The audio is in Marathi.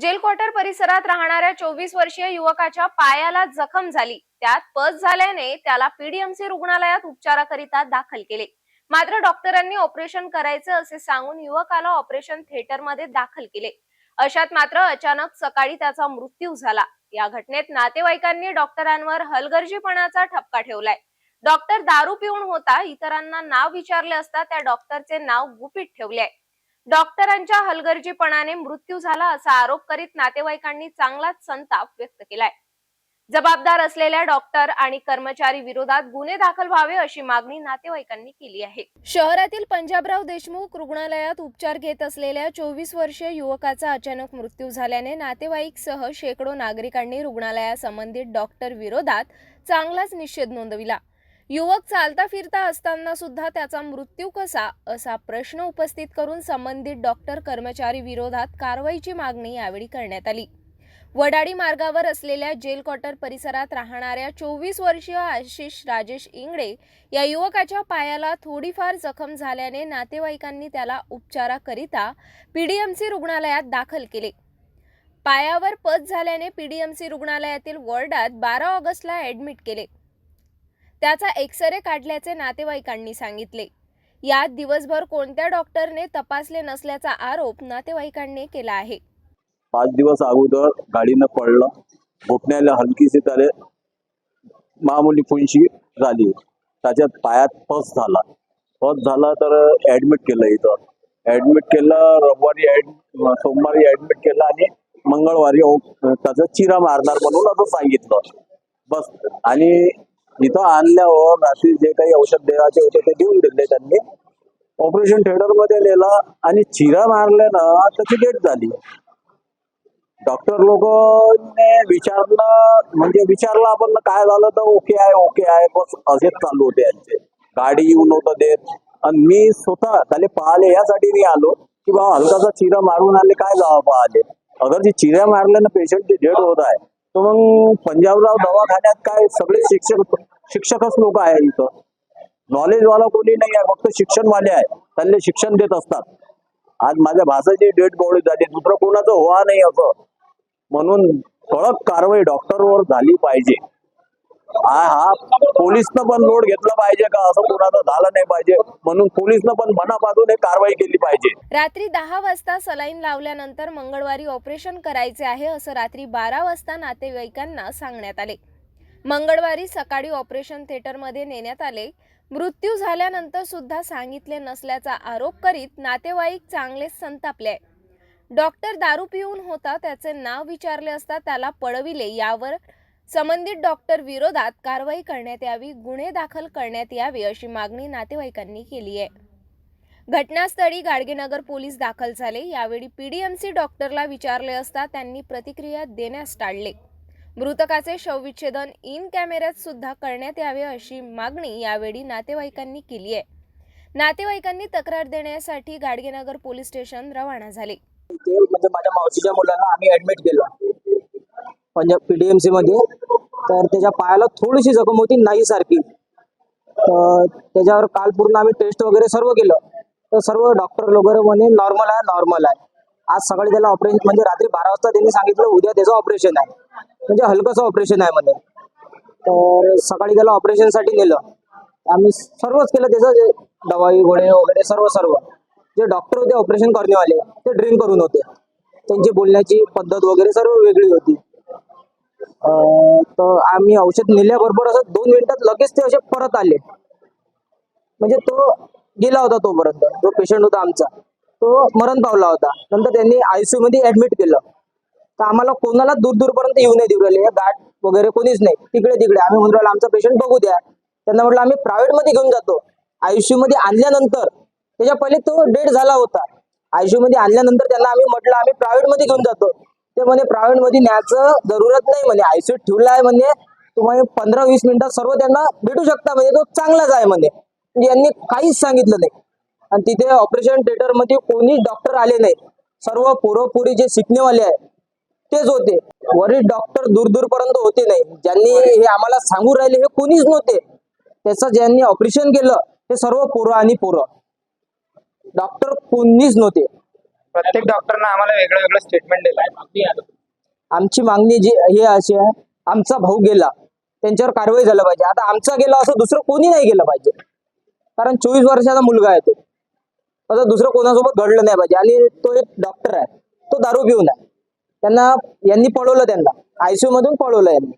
जेल क्वार्टर परिसरात राहणाऱ्या चोवीस वर्षीय युवकाच्या पायाला जखम झाली. त्यात पस झाल्याने त्याला पीडीएमसी रुग्णालयात उपचाराकरिता दाखल केले. मात्र डॉक्टरांनी ऑपरेशन करायचं असे सांगून युवकाला ऑपरेशन थिएटरमध्ये दाखल केले. अशात मात्र अचानक सकाळी त्याचा मृत्यू झाला. या घटनेत नातेवाईकांनी डॉक्टरांवर हलगर्जीपणाचा ठपका ठेवलाय. डॉक्टर दारू पिऊन होता इतरांना नाव विचारले असता त्या डॉक्टरचे नाव गुपित ठेवले आहे. डॉक्टरांच्या हलगर्जीपणाने मृत्यू झाला असा आरोप करीत नातेवाईकांनी चांगलाच संताप व्यक्त केलाय. जबाबदार असलेल्या डॉक्टर आणि कर्मचारी विरोधात गुन्हे दाखल व्हावे अशी मागणी नातेवाईकांनी केली आहे. शहरातील पंजाबराव देशमुख रुग्णालयात उपचार घेत असलेल्या चोवीस वर्षीय युवकाचा अचानक मृत्यू झाल्याने नातेवाईक सह शेकडो नागरिकांनी रुग्णालयासंबंधित डॉक्टर विरोधात चांगलाच निषेध नोंदविला. युवक चालता फिरता असताना सुद्धा त्याचा मृत्यू कसा असा प्रश्न उपस्थित करून संबंधित डॉक्टर कर्मचारी विरोधात कारवाईची मागणी यावेळी करण्यात आली. वडाडी मार्गावर असलेल्या जेल क्वार्टर परिसरात राहणाऱ्या चोवीस वर्षीय आशिष राजेश इंगडे या युवकाच्या पायाला थोडीफार जखम झाल्याने नातेवाईकांनी त्याला उपचाराकरिता पीडीएमसी रुग्णालयात दाखल केले. पायावर पत झाल्याने पीडीएमसी रुग्णालयातील वॉर्डात बारा ऑगस्टला ऍडमिट केले. त्याचा एक्सरे काढल्याचे नातेवाईकांनी सांगितले. यात दिवसभर कोणत्या डॉक्टरने तपासले नसल्याचा आरोप नातेवाईकांनी केला आहे. पाच दिवस अगोदर गाडीनं पडलं. घुटण्याला हलकीशी त्याले मामुली फुंशी झाली. त्याच्यात पायात पस झाला. पस झाला तर ऍडमिट केलं इथं. ऍडमिट केलं रविवारी ऍड सोमवारी ऍडमिट केलं आणि मंगळवारी ओ- त्याचा चिरा मारणार म्हणून असं सांगितलं. बस. आणि इथं आणल्यावर रात्री जे काही औषध देवाचे होते ते देऊन दिले त्यांनी. ऑपरेशन थिएटरमध्ये नेलं आणि चिरा मारल्यानं त्याची डेट झाली. डॉक्टर लोकांनी विचारलं म्हणजे विचारलं आपण काय झालं तर ओके आहे ओके आहे बस असेच चालू होते यांचे. गाडी येऊन होतं देत. आणि मी स्वतः त्याला पाहिले यासाठी मी आलो की बाबा हलकासा चिरा मारून आले काय जावं पाहिले अगर जी चिऱ्या मारल्यानं पेशंटची डेड होत आहे तर मग पंजाबराव दवाखान्यात काय सगळे शिक्षक शिक्षकच लोक आहे इथं. नॉलेजवाला कोणी नाही आहे फक्त शिक्षणवाले आहे त्यांना शिक्षण देत असतात. आज माझ्या भासाची डेट बॉडी झाली दुसरं कोणाचं व्हा नाही असं. म्हणून कडक कारवाई डॉक्टरवर झाली पाहिजे. हा हा. पोलिसनं पण लोड घेतला पाहिजे का? असं कोणाचं झालं नाही पाहिजे. म्हणून पोलिसनं पण मनापासून कारवाई केली पाहिजे. रात्री दहा वाजता सलाईन लावल्यानंतर मंगळवारी ऑपरेशन करायचे आहे असं रात्री बारा वाजता नातेवाईकांना सांगण्यात आले. मंगळवारी सकाळी ऑपरेशन थिएटरमध्ये नेण्यात आले. मृत्यू झाल्यानंतर सुद्धा सांगितले नसल्याचा आरोप करीत नातेवाईक चांगलेच संतापले. डॉक्टर दारू पिऊन होता त्याचे नाव विचारले असता त्याला पळविले. यावर संबंधित डॉक्टर विरोधात कारवाई करण्यात यावी गुन्हे दाखल करण्यात यावे अशी मागणी नातेवाईकांनी केली आहे. घटनास्थळी गाडगेनगर पोलीस दाखल झाले. यावेळी पीडीएमसी डॉक्टरला विचारले असता त्यांनी प्रतिक्रिया देण्यास टाळले. मृतकाचे शवविच्छेदन इन कॅमेऱ्यात सुद्धा करण्यात यावे अशी मागणी यावेळी नातेवाईकांनी केली आहे. नातेवाईकांनी तक्रार देण्यासाठी गाडगेनगर पोलीस स्टेशन रवाना झाले. म्हणजे माझ्या मावशीच्या मुलांना आम्ही ऍडमिट केलं. म्हणजे पीडीएमसी मध्ये. तर त्याच्या पायाला थोडीशी जखम होती नाही सारखी. तर त्याच्यावर काल पूर्ण आम्ही टेस्ट वगैरे सर्व केलं. तर सर्व डॉक्टर वगैरे म्हणे नॉर्मल आहे नॉर्मल आहे. आज सकाळी त्याला ऑपरेशन म्हणजे रात्री बारा वाजता त्यांनी सांगितलं उद्या त्याचं ऑपरेशन आहे. म्हणजे हलकंसं ऑपरेशन आहे म्हणे. तर सकाळी त्याला ऑपरेशनसाठी नेलं. आम्ही सर्वच केलं त्याचं जे दवाई गोळे वगैरे सर्व सर्व. जे डॉक्टर होते ऑपरेशन करणेवाले ते ड्रिंक करून होते. त्यांची बोलण्याची पद्धत वगैरे सर्व वेगळी होती. तर आम्ही औषध नेल्याबरोबर असं दोन मिनिटात लगेच ते असे परत आले. म्हणजे तो गेला होता तोपर्यंत जो पेशंट होता आमचा. तो मरण पावला होता. नंतर त्यांनी आयसीयू मध्ये ऍडमिट केलं. तर आम्हाला कोणाला दूर दूरपर्यंत येऊ नाही देऊ राहिले. गाठ वगैरे कोणीच नाही. तिकडे तिकडे. आम्ही म्हणून राहिलो आमचा पेशंट बघू द्या. त्यांना म्हटलं आम्ही प्रायव्हेटमध्ये घेऊन जातो. आयसीयू मध्ये आणल्यानंतर त्याच्या पहिले तो डेड झाला होता. आयसीयू मध्ये आणल्यानंतर त्यांना आम्ही म्हटलं आम्ही प्रायव्हेटमध्ये घेऊन जातो. ते म्हणे प्रायव्हेटमध्ये न्यायचं जरुरत नाही म्हणे. आयसीयू ठेवला आहे म्हणे. तुम्हाला पंधरा वीस मिनिटात सर्व त्यांना भेटू शकता म्हणजे तो चांगलाच आहे म्हणे. म्हणजे यांनी काहीच सांगितलं नाही. आणि तिथे ऑपरेशन थिएटरमध्ये कोणीच डॉक्टर आले नाही. सर्व पुरोपुरी जे शिकणेवाले आहे तेच होते. वरील डॉक्टर दूर दूरपर्यंत होते नाही. ज्यांनी हे आम्हाला सांगू राहिले हे कोणीच नव्हते. त्याचं ज्यांनी ऑपरेशन केलं ते सर्व पोरं आणि पोरं. डॉक्टर कोणीच नव्हते. प्रत्येक डॉक्टरनं आम्हाला वेगळं वेगळं स्टेटमेंट दिलं आमची मागणी जी ही अशी आहे आमचा भाऊ गेला त्यांच्यावर कारवाई झालं पाहिजे. आता आमचा गेला असं दुसरं कोणी नाही गेलं पाहिजे. कारण चोवीस वर्षाचा मुलगा आहे तो. असं दुसरं कोणासोबत घडलं नाही पाहिजे. आणि तो एक डॉक्टर आहे. तो दारू पिऊन आहे. त्यांना यांनी पळवलं त्यांना. आयसीयू मधून पळवलं यांनी.